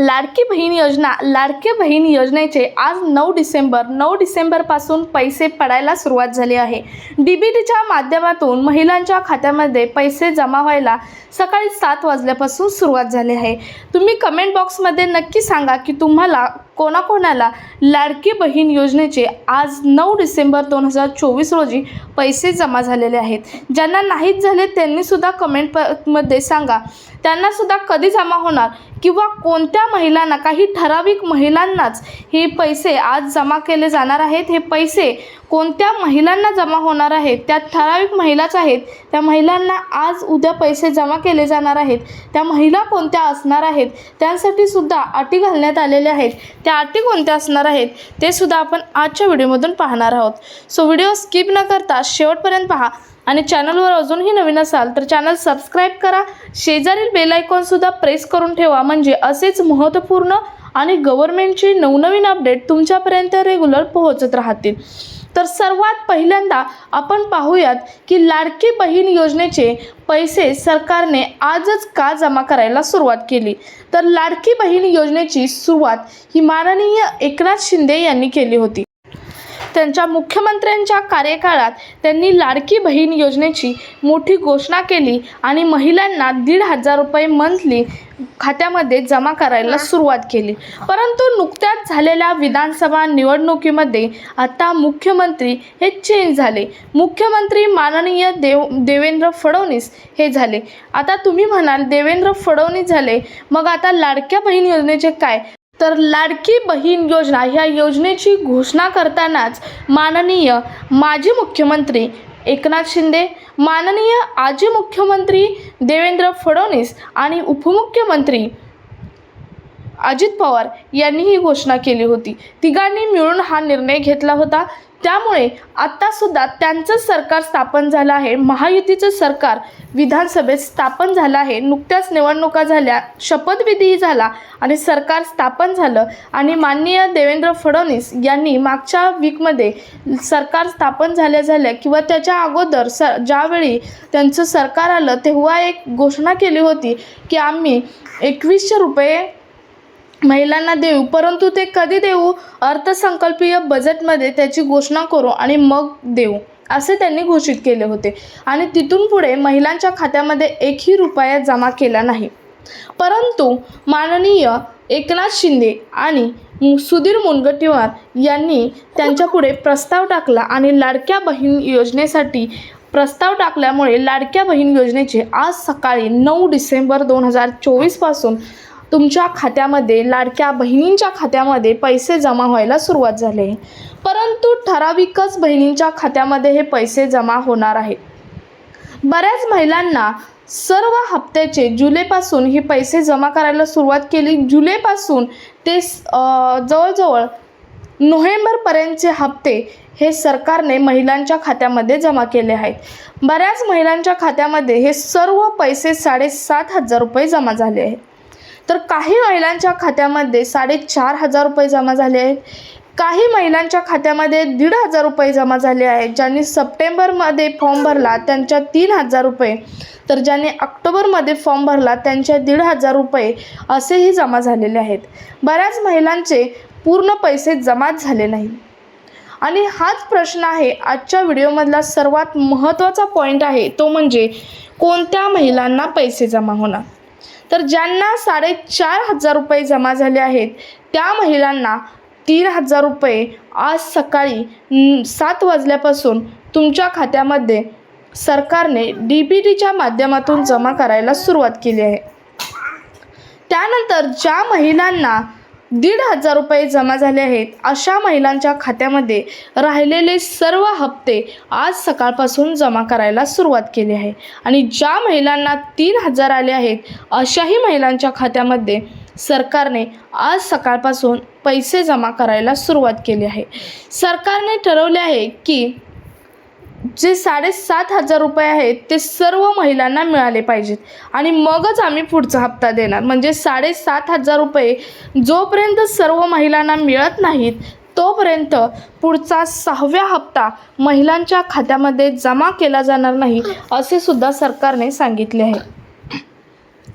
लाडकी बहीण योजना लाडकी बहीण योजनेचे आज नऊ डिसेंबर नऊ डिसेंबरपासून पैसे पडायला सुरुवात झाली आहे. डी बी टीच्या माध्यमातून महिलांच्या खात्यामध्ये पैसे जमा व्हायला सकाळी सात वाजल्यापासून सुरुवात झाली आहे. तुम्ही कमेंट बॉक्समध्ये नक्की सांगा की तुम्हाला कोणाकोणाला लाडकी बहीण योजनेचे आज नऊ डिसेंबर दोन हजार चोवीस रोजी पैसे जमा झालेले आहेत. ज्यांना नाहीत झाले त्यांनीसुद्धा कमेंट प मध्ये सांगा. त्यांनासुद्धा कधी जमा होणार? किंवा कोणत्या महिलांना काही ठराविक महिलांनाच हे पैसे आज जमा केले जाणार आहेत? हे पैसे कोणत्या महिलांना जमा होणार आहेत? त्या ठराविक महिलाच आहेत. त्या महिलांना आज उद्या पैसे जमा केले जाणार आहेत. त्या महिला कोणत्या असणार आहेत? त्यांसाठी सुद्धा अटी घालण्यात आलेल्या आहेत. त्या अटी कोणत्या असणार आहेत ते सुद्धा आपण आजच्या व्हिडिओमधून पाहणार आहोत. सो व्हिडिओ स्किप न करता शेवटपर्यंत पहा आणि चॅनलवर अजूनही नवीन असाल तर चॅनल सबस्क्राईब करा. शेजारील बेल आयकॉनसुद्धा प्रेस करून ठेवा. म्हणजे असेच महत्त्वपूर्ण आणि गव्हर्मेंटचे नवनवीन अपडेट तुमच्यापर्यंत रेग्युलर पोहोचत राहतील. तर सर्वात पहिल्यांदा आपण पाहूयात की लाडकी बहीण योजनेचे पैसे सरकारने आजच का जमा करायला सुरुवात केली? तर लाडकी बहीण योजनेची सुरुवात ही माननीय एकनाथ शिंदे यांनी केली होती. त्यांच्या मुख्यमंत्र्यांच्या कार्यकाळात त्यांनी लाडकी बहीण योजनेची मोठी घोषणा केली आणि महिलांना दीड हजार रुपये मंथली खात्यामध्ये जमा करायला सुरुवात केली. परंतु नुकत्याच झालेल्या विधानसभा निवडणुकीमध्ये आता मुख्यमंत्री हे चेंज झाले. मुख्यमंत्री माननीय देव देवेंद्र फडणवीस हे झाले. आता तुम्ही म्हणाल देवेंद्र फडणवीस झाले. मग आता लाडक्या बहीण योजनेचे काय? तर लाडकी बहीण योजना ह्या योजनेची घोषणा करतानाच माननीय माजी मुख्यमंत्री एकनाथ शिंदे माननीय आजी मुख्यमंत्री देवेंद्र फडणवीस आणि उपमुख्यमंत्री अजित पवार यांनी ही घोषणा केली होती. तिघांनी मिळून हा निर्णय घेतला होता. त्यामुळे आत्तासुद्धा त्यांचं सरकार स्थापन झालं आहे. महायुतीचं सरकार विधानसभेत स्थापन झालं आहे. नुकत्याच निवडणुका झाल्या शपथविधीही झाला आणि सरकार स्थापन झालं. आणि माननीय देवेंद्र फडणवीस यांनी मागच्या वीकमध्ये सरकार स्थापन झाल्या झाल्या किंवा त्याच्या अगोदर स ज्यावेळी त्यांचं सरकार आलं तेव्हा एक घोषणा केली होती की आम्ही एकवीसशे रुपये महिलांना देऊ परंतु ते कधी देऊ? अर्थसंकल्पीय बजेटमध्ये त्याची घोषणा करू आणि मग देऊ असे त्यांनी घोषित केले होते. आणि तिथून पुढे महिलांच्या खात्यामध्ये एकही रुपया जमा केला नाही. परंतु माननीय एकनाथ शिंदे आणि सुधीर मुनगंटीवार यांनी त्यांच्यापुढे प्रस्ताव टाकला आणि लाडक्या बहीण योजनेसाठी प्रस्ताव टाकल्यामुळे लाडक्या बहीण योजनेचे आज सकाळी नऊ डिसेंबर दोन हजार चोवीसपासून तुमच्या खात्यामध्ये लाडक्या बहिणींच्या खात्यामध्ये पैसे जमा व्हायला सुरुवात झाली. आहे परंतु ठराविकच बहिणींच्या खात्यामध्ये हे पैसे जमा होणार आहेत. बऱ्याच महिलांना सर्व हप्त्याचे जुलैपासून हे पैसे जमा करायला सुरुवात केली. जुलैपासून ते जवळजवळ नोव्हेंबरपर्यंतचे हप्ते हे सरकारने महिलांच्या खात्यामध्ये जमा केले आहेत. बऱ्याच महिलांच्या खात्यामध्ये हे सर्व पैसे साडेसात हजार रुपये जमा झाले आहेत. तर काही महिलांच्या खात्यामध्ये साडेचार हजार रुपये जमा झाले आहेत. काही महिलांच्या खात्यामध्ये दीड हजार रुपये जमा झाले आहेत ज्यांनी सप्टेंबरमध्ये फॉर्म भरला त्यांच्या तीन हजार रुपये. तर ज्यांनी ऑक्टोबरमध्ये फॉर्म भरला त्यांच्या दीड हजार रुपये असेही जमा झालेले आहेत. बऱ्याच महिलांचे पूर्ण पैसे जमाच झाले नाही आणि हाच प्रश्न आहे आजच्या व्हिडिओमधला सर्वात महत्त्वाचा पॉईंट आहे तो म्हणजे कोणत्या महिलांना पैसे जमा होणार? तर ज्यांना साडेचार हजार रुपये जमा झाले आहेत त्या महिलांना तीन हजार रुपये आज सकाळी सात वाजल्यापासून तुमच्या खात्यामध्ये सरकारने डी बी टीच्या माध्यमातून जमा करायला सुरुवात केली आहे. त्यानंतर ज्या महिलांना दीड हजार रुपये जमा झाले आहेत. अशा महिलांच्या खात्यामध्ये राहिलेले सर्व हप्ते आज सकाळपासून जमा करायला सुरुवात केली आहे. आणि ज्या महिलांना तीन हजार आले आहेत अशाही महिलांच्या खात्यामध्ये सरकारने आज सकाळपासून पैसे जमा करायला सुरुवात केली आहे. सरकारने ठरवले आहे की जे साडेसात हजार रुपये आहेत ते सर्व महिलांना मिळाले पाहिजेत. आणि मगच आम्ही पुढचा हप्ता देणार. म्हणजे साडेसात हजार रुपये जोपर्यंत सर्व महिलांना मिळत नाहीत तोपर्यंत पुढचा सहाव्या हप्ता महिलांच्या खात्यामध्ये जमा केला जाणार नाही असे सुद्धा सरकारने सांगितले आहे.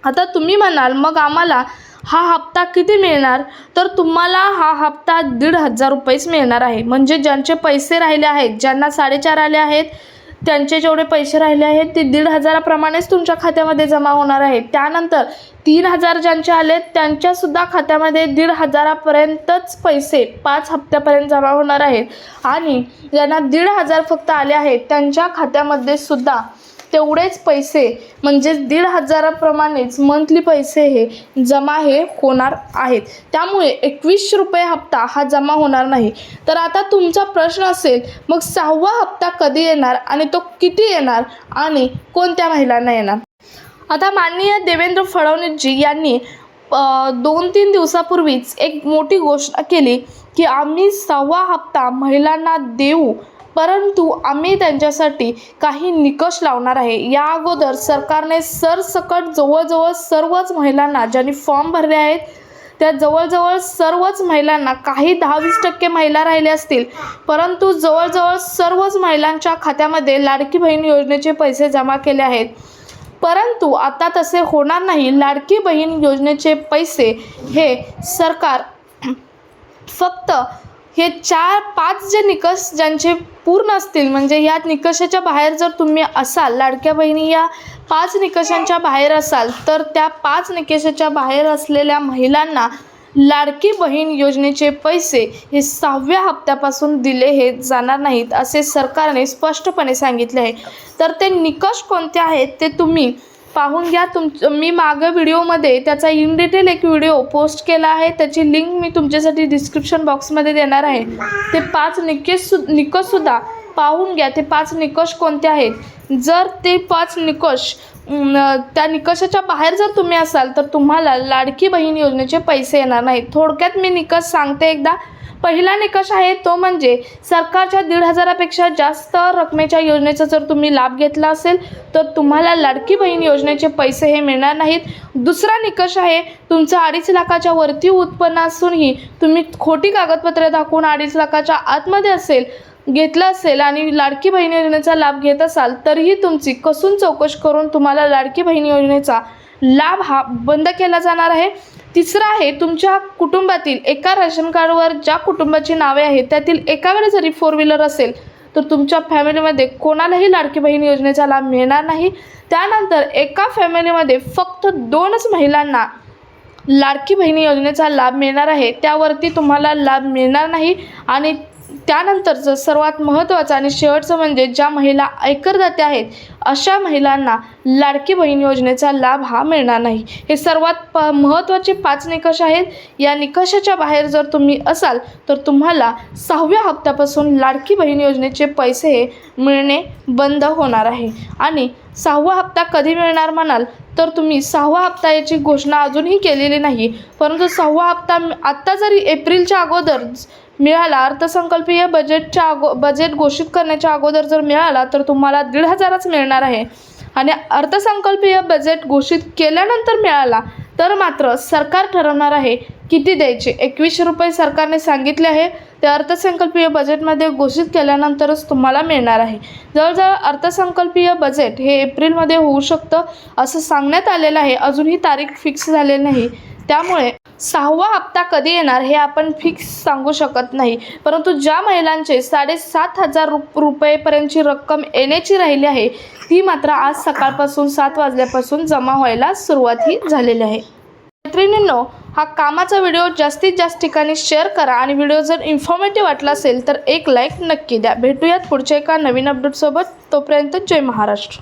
आता तुम्ही म्हणाल मग आम्हाला हा हप्ता किती मिळणार? तर तुम्हाला हा हप्ता दीड हजार रुपयेच मिळणार आहे. म्हणजे ज्यांचे पैसे राहिले आहेत ज्यांना साडेचार आले आहेत त्यांचे जेवढे पैसे राहिले आहेत ते दीड हजाराप्रमाणेच तुमच्या खात्यामध्ये जमा होणार आहे. त्यानंतर तीन हजार ज्यांचे आले त्यांच्यासुद्धा खात्यामध्ये दीड हजारापर्यंतच पैसे पाच हप्त्यापर्यंत जमा होणार आहेत. आणि ज्यांना दीड हजार फक्त आले आहेत त्यांच्या खात्यामध्ये सुद्धा तेवढेच पैसे म्हणजेच दीड हजाराप्रमाणेच मंथली पैसे हे जमा हे होणार आहेत. त्यामुळे एकवीसशे रुपये हप्ता हा जमा होणार नाही. तर आता तुमचा प्रश्न असेल मग सहावा हप्ता कधी येणार आणि तो किती येणार आणि कोणत्या महिलांना येणार? आता माननीय देवेंद्र फडणवीसजी यांनी दोन तीन दिवसापूर्वीच एक मोठी घोषणा केली की आम्ही सहावा हप्ता महिलांना देऊ परंतु आम्ही त्यांच्यासाठी काही निकष लावणार आहे. या अगोदर सरकारने सरसकट जवळजवळ सर्वच महिलांना ज्यांनी फॉर्म भरले आहेत त्या जवळजवळ सर्वच महिलांना काही दहा वीस टक्के महिला राहिल्या असतील. परंतु जवळजवळ सर्वच महिलांच्या खात्यामध्ये लाडकी बहीण योजनेचे पैसे जमा केले आहेत. परंतु आता तसे होणार नाही. लाडकी बहीण योजनेचे पैसे हे सरकार फक्त हे चार पाच जे निकष ज्यांचे पूर्ण असतील म्हणजे या निकषाच्या बाहेर जर तुम्ही असाल लाडक्या बहिणी या पाच निकषांच्या बाहेर असाल तर त्या पाच निकषाच्या बाहेर असलेल्या महिलांना लाडकी बहीण योजनेचे पैसे हे सहाव्या हप्त्यापासून दिले हे जाणार नाहीत असे सरकारने स्पष्टपणे सांगितले आहे. तर ते निकष कोणते आहेत ते तुम्ही पाहून घ्या. तुम मी मागं व्हिडिओमध्ये त्याचा इन डिटेल एक व्हिडिओ पोस्ट केला आहे. त्याची लिंक मी तुमच्यासाठी डिस्क्रिप्शन बॉक्समध्ये देणार आहे. ते पाच निकष सु निकषसुद्धा पाहून घ्या. ते पाच निकष कोणते आहेत? जर ते पाच निकष त्या निकषाच्या बाहेर जर तुम्ही असाल तर तुम्हाला लाडकी बहीण योजनेचे पैसे येणार नाहीत. थोडक्यात मी निकष सांगते एकदा. पहिला निकष आहे तो म्हणजे सरकारच्या दीड हजारापेक्षा जास्त रकमेच्या योजनेचा जर तुम्ही लाभ घेतला असेल तर तुम्हाला लाडकी बहीण योजनेचे पैसे हे मिळणार नाहीत. दुसरा निकष आहे तुमचं अडीच लाखाच्या वरती उत्पन्न असूनही तुम्ही खोटी कागदपत्रे दाखवून अडीच लाखाच्या आतमध्ये असेल घेतलं असेल आणि लाडकी बहीण योजनेचा लाभ घेत असाल तरीही तुमची कसून चौकश करून तुम्हाला लाडकी बहीण योजनेचा लाभ हा बंद केला जाणार आहे. तिसरं आहे तुमच्या कुटुंबातील एका रेशन कार्डवर ज्या कुटुंबाची नावे आहेत त्यातील एकाकडे जरी फोर व्हीलर असेल तर तुमच्या फॅमिलीमध्ये कोणालाही लाडकी बहीण योजनेचा लाभ मिळणार नाही. त्यानंतर एका फॅमिलीमध्ये फक्त दोनच महिलांना लाडकी बहिणी योजनेचा लाभ मिळणार आहे. त्यावरती तुम्हाला लाभ मिळणार नाही आणि त्यानंतरचं सर्वात महत्त्वाचं आणि शेवटचं म्हणजे ज्या महिला ऐकरदात्या आहेत अशा महिलांना लाडकी बहीण योजनेचा लाभ हा मिळणार नाही. हे सर्वात प महत्त्वाचे पाच निकष आहेत. या निकषाच्या बाहेर जर तुम्ही असाल तर तुम्हाला सहाव्या हप्त्यापासून लाडकी बहीण योजनेचे पैसे हे मिळणे बंद होणार आहे. आणि सहावा हप्ता कधी मिळणार म्हणाल तर तुम्ही सहावा हप्ता याची घोषणा अजूनही केलेली नाही. परंतु सहावा हप्ता आत्ता जरी एप्रिलच्या अगोदर मिळाला अर्थसंकल्पीय बजेटच्या अगो बजेट घोषित करण्याच्या अगोदर जर मिळाला तर तुम्हाला दीड हजारच मिळणार आहे. आणि अर्थसंकल्पीय बजेट घोषित केल्यानंतर मिळाला तर मात्र सरकार ठरवणार आहे किती द्यायचे? एकवीसशे रुपये सरकारने सांगितले आहे. ते अर्थसंकल्पीय बजेटमध्ये घोषित केल्यानंतरच तुम्हाला मिळणार आहे. जवळजवळ अर्थसंकल्पीय बजेट हे एप्रिलमध्ये होऊ शकतं असं सांगण्यात आलेलं आहे. अजूनही तारीख फिक्स झालेली नाही. त्यामुळे सहावा हप्ता कधी येणार हे आपण फिक्स सांगू शकत नाही. परंतु ज्या महिलांचे साडेसात हजार रु रुपयेपर्यंतची रक्कम येण्याची राहिली आहे ती मात्र आज सकाळपासून सात वाजल्यापासून जमा व्हायला सुरुवात ही झालेली आहे. मैत्रिणींनो हा कामाचा व्हिडिओ जास्तीत जास्त ठिकाणी शेअर करा आणि व्हिडिओ जर इन्फॉर्मेटिव्ह वाटला असेल तर एक लाईक नक्की द्या. भेटूयात पुढच्या एका नवीन अपडेटसोबत तोपर्यंत जय महाराष्ट्र.